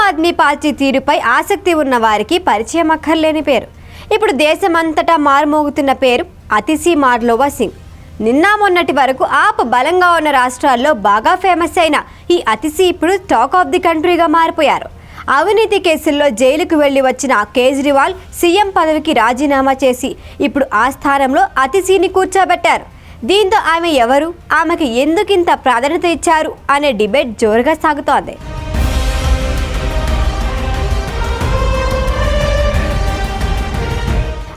Aam Aadmi party తీరుపై ఆసక్తి ఉన్న వారికి పరిచయం అక్కర్లేని పేరు. ఇప్పుడు దేశమంతటా మారుమోగుతున్న పేరు అతిసి మార్లోవా సింగ్. నిన్న మొన్నటి వరకు ఆప్ బలంగా ఉన్న రాష్ట్రాల్లో బాగా ఫేమస్ అయిన ఈ అతిసి ఇప్పుడు టాక్ ఆఫ్ ది కంట్రీగా మారిపోయారు. అవినీతి కేసుల్లో జైలుకు వెళ్ళి వచ్చిన కేజ్రీవాల్ సీఎం పదవికి రాజీనామా చేసి ఇప్పుడు ఆ స్థానంలో అతిసిని కూర్చోబెట్టారు. దీంతో ఆమె ఎవరు? ఆమెకి ఎందుకింత ప్రాధాన్యత ఇచ్చారు? అనే డిబేట్ జోరుగా సాగుతోంది.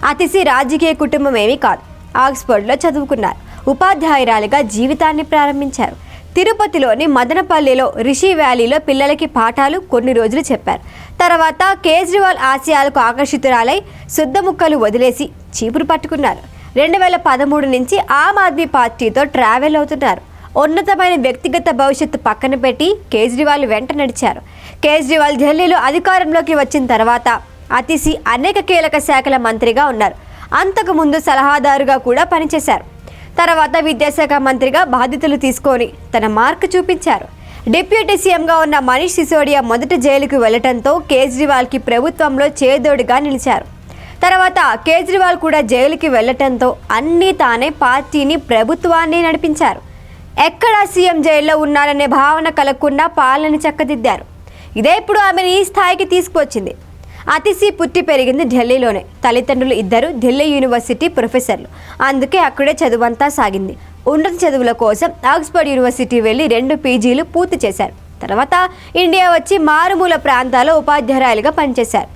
అతిసి రాజకీయ కుటుంబం ఏమీ కాదు. ఆక్స్ఫర్డ్లో చదువుకున్నారు. ఉపాధ్యాయురాలిగా జీవితాన్ని ప్రారంభించారు. తిరుపతిలోని మదనపల్లిలో రిషి వ్యాలీలో పిల్లలకి పాఠాలు కొన్ని రోజులు చెప్పారు. తర్వాత కేజ్రీవాల్ ఆశయాలకు ఆకర్షితురాలై శుద్ధ ముక్కలు వదిలేసి చీపురు పట్టుకున్నారు. రెండు వేల పదమూడు నుంచి ఆమ్ ఆద్మీ పార్టీతో ట్రావెల్ అవుతున్నారు. ఉన్నతమైన వ్యక్తిగత భవిష్యత్తు పక్కన పెట్టి కేజ్రీవాల్ వెంట నడిచారు. కేజ్రీవాల్ ఢిల్లీలో అధికారంలోకి వచ్చిన తర్వాత అతిసి అనేక కీలక శాఖల మంత్రిగా ఉన్నారు. అంతకుముందు సలహాదారుగా కూడా పనిచేశారు. తర్వాత విద్యాశాఖ మంత్రిగా బాధ్యతలు తీసుకొని తన మార్క్ చూపించారు. డిప్యూటీ సీఎంగా ఉన్న మనీష్ సిసోడియా మొదట జైలుకు వెళ్ళడంతో కేజ్రీవాల్కి ప్రభుత్వంలో చేదోడుగా నిలిచారు. తర్వాత కేజ్రీవాల్ కూడా జైలుకి వెళ్ళటంతో అన్నీ తానే పార్టీని ప్రభుత్వాన్ని నడిపించారు. ఎక్కడ సీఎం జైల్లో ఉన్నారనే భావన కలగకుండా పాలన చక్కదిద్దారు. ఇదే ఇప్పుడు ఆమెను ఈ స్థాయికి తీసుకువచ్చింది. అతిసి పుట్టి పెరిగింది ఢిల్లీలోనే. తల్లిదండ్రులు ఇద్దరు ఢిల్లీ యూనివర్సిటీ ప్రొఫెసర్లు. అందుకే అక్కడే చదువంతా సాగింది. ఉన్నత చదువుల కోసం ఆక్స్ఫర్డ్ యూనివర్సిటీ వెళ్ళి రెండు పీజీలు పూర్తి చేశారు. తర్వాత ఇండియా వచ్చి మారుమూల ప్రాంతాల్లో ఉపాధ్యాయులుగా పనిచేశారు.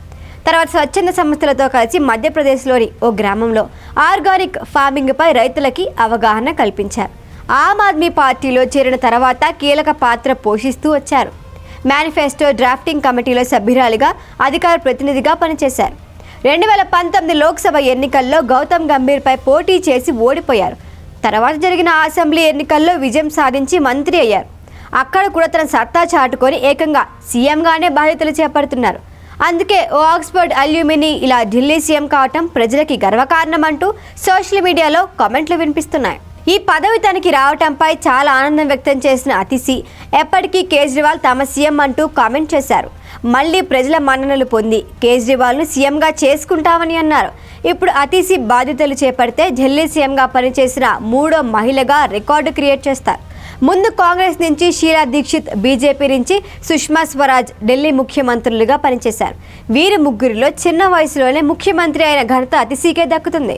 తర్వాత స్వచ్ఛంద సంస్థలతో కలిసి మధ్యప్రదేశ్లోని ఓ గ్రామంలో ఆర్గానిక్ ఫార్మింగ్పై రైతులకి అవగాహన కల్పించారు. ఆమ్ ఆద్మీ పార్టీలో చేరిన తర్వాత కీలక పాత్ర పోషిస్తూ వచ్చారు. మేనిఫెస్టో డ్రాఫ్టింగ్ కమిటీలో సభ్యురాలిగా అధికార ప్రతినిధిగా పనిచేశారు. రెండు వేల పంతొమ్మిది లోక్సభ ఎన్నికల్లో గౌతమ్ గంభీర్పై పోటీ చేసి ఓడిపోయారు. తర్వాత జరిగిన అసెంబ్లీ ఎన్నికల్లో విజయం సాధించి మంత్రి అయ్యారు. అక్కడ కూడా తన సత్తా చాటుకొని ఏకంగా సీఎంగానే బాధ్యతలు చేపడుతున్నారు. అందుకే ఓ ఆక్స్ఫర్డ్ అల్యూమిని ఇలా ఢిల్లీ సీఎం కావటం ప్రజలకి గర్వకారణం అంటూ సోషల్ మీడియాలో కామెంట్లు వినిపిస్తున్నాయి. ఈ పదవి తనకి రావటంపై చాలా ఆనందం వ్యక్తం చేసిన అతిసి ఎప్పటికీ కేజ్రీవాల్ తమ సీఎం అంటూ కామెంట్ చేశారు. మళ్ళీ ప్రజల మన్ననలు పొంది కేజ్రీవాల్ను సీఎంగా చేసుకుంటామని అన్నారు. ఇప్పుడు అతిసి బాధ్యతలు చేపడితే ఢిల్లీ సీఎంగా పనిచేసిన మూడో మహిళగా రికార్డు క్రియేట్ చేస్తారు. ముందు కాంగ్రెస్ నుంచి షీలా దీక్షిత్ బీజేపీ నుంచి సుష్మా స్వరాజ్ ఢిల్లీ ముఖ్యమంత్రులుగా పనిచేశారు. వీరి ముగ్గురిలో చిన్న వయసులోనే ముఖ్యమంత్రి అయిన ఘనత అతిసీకే దక్కుతుంది.